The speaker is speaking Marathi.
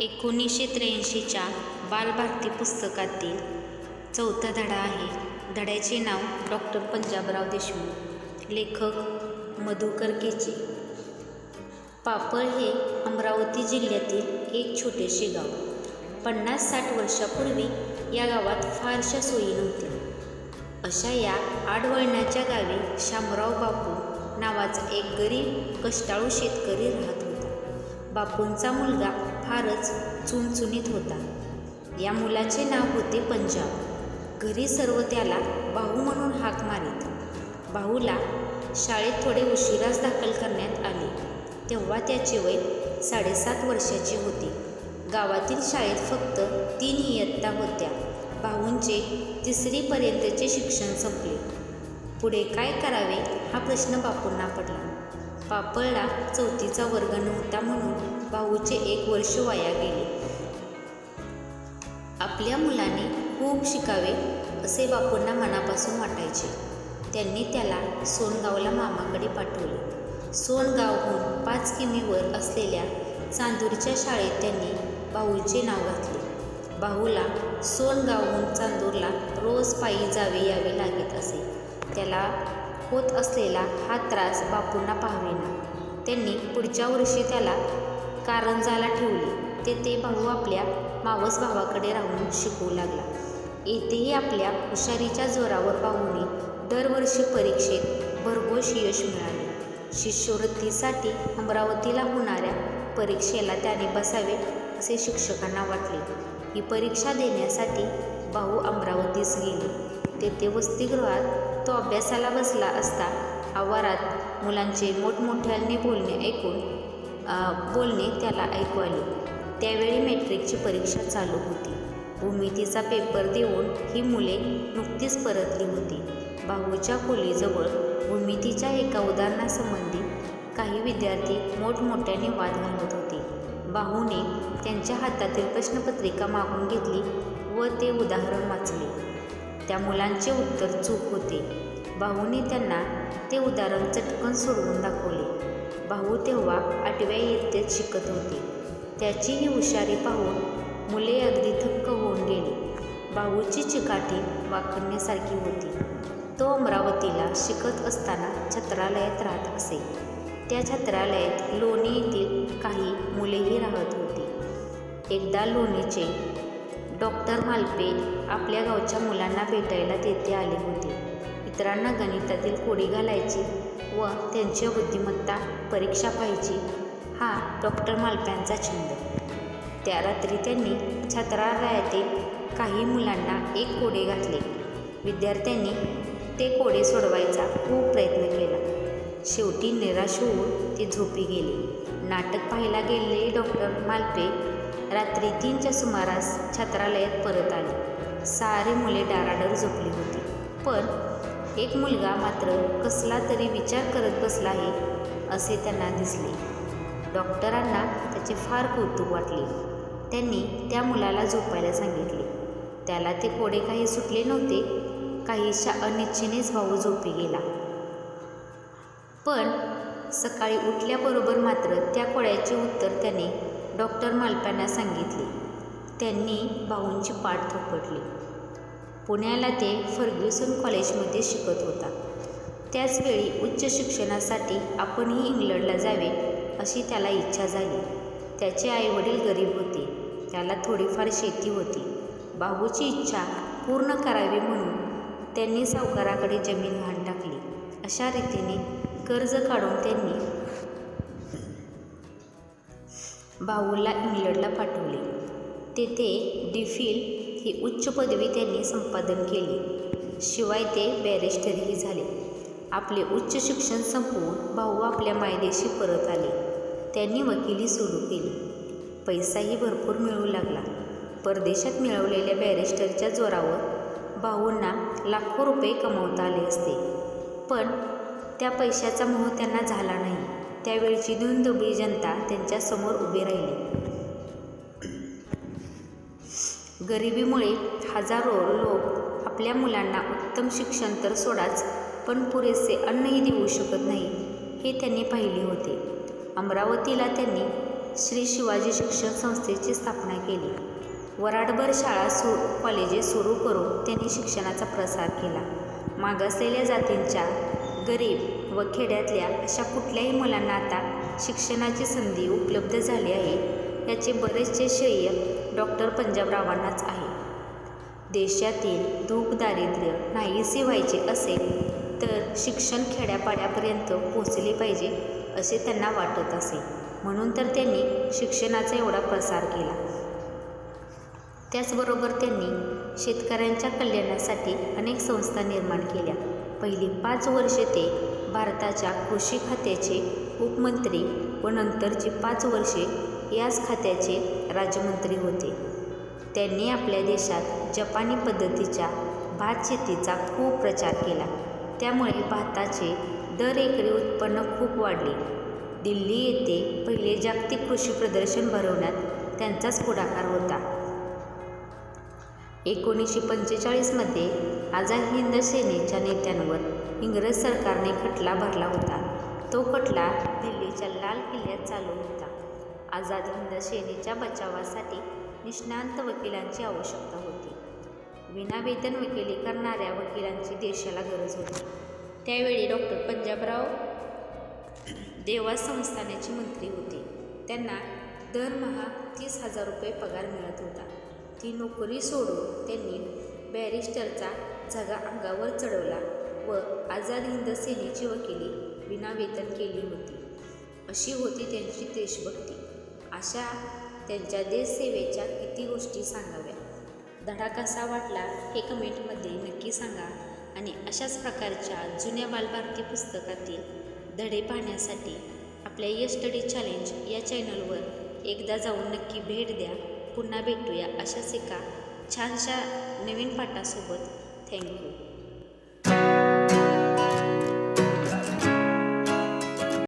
एकोणीसशे त्र्याऐंशीच्या बालभारती पुस्तकातील चौथा धडा आहे. धड्याचे नाव डॉक्टर पंजाबराव देशमुख. लेखक मधुकर केचे. पापळ हे अमरावती जिल्ह्यातील एक छोटेसे गाव. पन्नास साठ वर्षापूर्वी या गावात फारशा सोयी नव्हत्या. अशा या आडवळणाच्या गावी शामराव बापू नावाचा एक गरीब कष्टाळू शेतकरी राहत होता. बापूंचा मुलगा फारच चुणचुणीत होता. या मुलाचे नाव होते पंजाब. घरी सर्व त्याला भाऊ म्हणून हाक मारीत. भाऊला शाळेत थोडे उशिराच दाखल करण्यात आले. तेव्हा त्याचे वय साडेसात वर्षाचे होते. गावातील शाळेत फक्त तीन इयत्ता होत्या. भाऊंचे तिसरीपर्यंतचे शिक्षण संपले. पुढे काय करावे हा प्रश्न बापूंना पडला. पापळला चौथीचा वर्ग नव्हता म्हणून भाऊचे एक वर्ष वाया गेले. आपल्या मुलाने खूप शिकावे असे बापूंना मनापासून वाटायचे. त्यांनी त्याला सोनगावला मामाकडे पाठवले. सोनगावहून पाच किमीवर असलेल्या चांदूरच्या शाळेत त्यांनी भाऊचे नाव घातले. भाऊला सोनगावहून चांदूरला रोज पायी जावे यावे लागत असे. त्याला होत असलेला हा त्रास बापूंना पाहावेना. त्यांनी पुढच्या वर्षी त्याला कारंजाला ठेवले तेथे भाऊ आपल्या मावस भावाकडे राहून शिकवू लागला. येथेही आपल्या हुशारीच्या जोरावर भाऊने दरवर्षी परीक्षेत भरघोष यश मिळाले. शिष्यवृत्तीसाठी अमरावतीला होणाऱ्या परीक्षेला त्याने बसावे असे शिक्षकांना वाटले. ही परीक्षा देण्यासाठी भाऊ अमरावतीस गेले. तेथे वसतिगृहात तो अभ्यासाला बसला असता आवारात मुलांचे मोठमोठ्याने बोलणे ऐकून बोलणे त्याला ऐकू आले त्यावेळी मॅट्रिकची परीक्षा चालू होती. भूमितीचा पेपर देऊन ही मुले नुकतीच परतली होती. भाऊच्या खोलीजवळ भूमितीच्या एका उदाहरणासंबंधी काही विद्यार्थी मोठमोठ्याने वाद घालत होते. भाऊने त्यांच्या हातातील प्रश्नपत्रिका मागून घेतली व ते उदाहरण वाचले. त्या मुलांचे उत्तर चूक होते. भाऊने त्यांना ते उदाहरण चटकन सोडवून दाखवले. भाऊ तेव्हा आठव्या इयत्तेत शिकत होते. त्याची ही हुशारी पाहून मुले अगदी थक्क होऊन गेली. भाऊची चिकाटी वाकडण्यासारखी होती. तो अमरावतीला शिकत असताना छत्रालयात राहत असे. त्या छत्रालयात लोणी येथील काही मुलेही राहत होती. एकदा लोणीचे डॉक्टर मालपे आपल्या गावच्या मुलांना भेटायला तेथे आले होते. इतरांना गणितातील कोडी घालायची व त्यांची बुद्धिमत्ता परीक्षा पाहायची. हा डॉक्टर मालप्यांचा छंद. त्या रात्री त्यांनी छत्रालयातील काही मुलांना एक कोडे घातले. विद्यार्थ्यांनी ते कोडे सोडवायचा खूप प्रयत्न केला. शेवटी निराश होऊन ते झोपी गेले. नाटक पाहायला गेलेले डॉक्टर मालपे रात्री तीनच्या सुमारास छत्रालयात परत आले. सारे मुले डाराडर झोपली होती. पण एक मुलगा मात्र कसला तरी विचार करत बसला आहे असे त्यांना दिसले. डॉक्टरांना त्याचे फार कौतुक वाटले. त्यांनी त्या मुलाला झोपायला सांगितले. त्याला ते कोडे काही सुटले नव्हते काहीशा अनिच्छेनेच भाऊ झोपी गेला. पण सकाळी उठल्याबरोबर मात्र त्या कोड्याचे उत्तर त्याने डॉक्टर मालप्यांना सांगितले. त्यांनी भाऊंची पाठ थोपटली. पुण्याला ते फर्ग्युसन कॉलेजमध्ये शिकत होता. त्याचवेळी उच्च शिक्षणासाठी आपणही इंग्लंडला जावे अशी त्याला इच्छा झाली. त्याचे आईवडील गरीब होते. त्याला थोडीफार शेती होती. बाबूची इच्छा पूर्ण करावी म्हणून त्यांनी सावकाराकडे जमीन घाण टाकली. अशा रीतीने कर्ज काढून त्यांनी भाऊला इंग्लंडला पाठवले. तेथे डिफिल ही उच्च पदवी त्यांनी संपादन केली. शिवाय ते बॅरिस्टरही झाले. आपले उच्च शिक्षण संपवून भाऊ आपल्या मायदेशी परत आले. त्यांनी वकिली सुरू केली. पैसाही भरपूर मिळू लागला. परदेशात मिळवलेल्या बॅरिस्टरच्या जोरावर भाऊंना लाखो रुपये कमवता आले असते. पण त्या पैशाचा मोह त्यांना झाला नाही. त्यावेळची दुंदुबळी जनता त्यांच्यासमोर उभी राहिली. गरिबीमुळे हजारो लोक आपल्या मुलांना उत्तम शिक्षण तर सोडाच पण पुरेसे अन्नही देऊ शकत नाही हे त्यांनी पाहिले होते. अमरावतीला त्यांनी श्री शिवाजी शिक्षण संस्थेची स्थापना केली. वराडभर शाळा सु कॉलेजे सुरू करून त्यांनी शिक्षणाचा प्रसार केला. मागासलेल्या जातींच्या गरीब व खेड्यातल्या अशा कुठल्याही मुलांना आता शिक्षणाची संधी उपलब्ध झाली आहे याचे बरेचसे श्रेय डॉक्टर पंजाबरावांनाच आहे. देशातील दुःख दारिद्र्य नाहीसे व्हायचे असेल तर शिक्षण खेड्यापाड्यापर्यंत पोचले पाहिजे असे त्यांना वाटत असे. म्हणून तर त्यांनी शिक्षणाचा एवढा प्रसार केला. त्याचबरोबर त्यांनी शेतकऱ्यांच्या कल्याणासाठी अनेक संस्था निर्माण केल्या. पहिली पाच वर्षे ते भारताच्या कृषी खात्याचे उपमंत्री व नंतरची पाच वर्षे याच खात्याचे राज्यमंत्री होते. त्यांनी आपल्या देशात जपानी पद्धतीच्या भात शेतीचा खूप प्रचार केला. त्यामुळे भाताचे दर एकरी उत्पन्न खूप वाढले. दिल्ली येथे पहिले जागतिक कृषी प्रदर्शन भरवण्यात त्यांचाच पुढाकार होता. एकोणीसशे पंचेचाळीसमध्ये आझाद हिंद सेनेच्या नेत्यांवर इंग्रज सरकारने खटला भरला होता. तो खटला दिल्लीच्या लाल किल्ल्यात चालू होता. आझाद हिंद सेनेच्या बचावासाठी निष्णांत वकिलांची आवश्यकता होती. विनावेतन वकिली करणाऱ्या वकिलांची देशाला गरज होती. त्यावेळी डॉक्टर पंजाबराव देवा संस्थानाचे मंत्री होते. त्यांना दरमहा तीस हजार रुपये पगार मिळत होता. ती नोकरी सोडून त्यांनी बॅरिस्टरचा झगा अंगावर चढवला व आझाद हिंद सेनेची वकिली विनावेतन केली होती. अशी होती त्यांची देशभक्ती. अशा त्यांच्या देशसेवेच्या किती गोष्टी सांगाव्या? धडा कसा वाटला हे कमेंटमध्ये नक्की सांगा आणि अशाच प्रकारच्या जुन्या बालभारती पुस्तकातील धडे पाहण्यासाठी आपल्या यस्टडी चॅलेंज या चॅनलवर एकदा जाऊन नक्की भेट द्या. पुन्हा भेटूया अशाच एका छानशा नवीन पाठासोबत. थँक्यू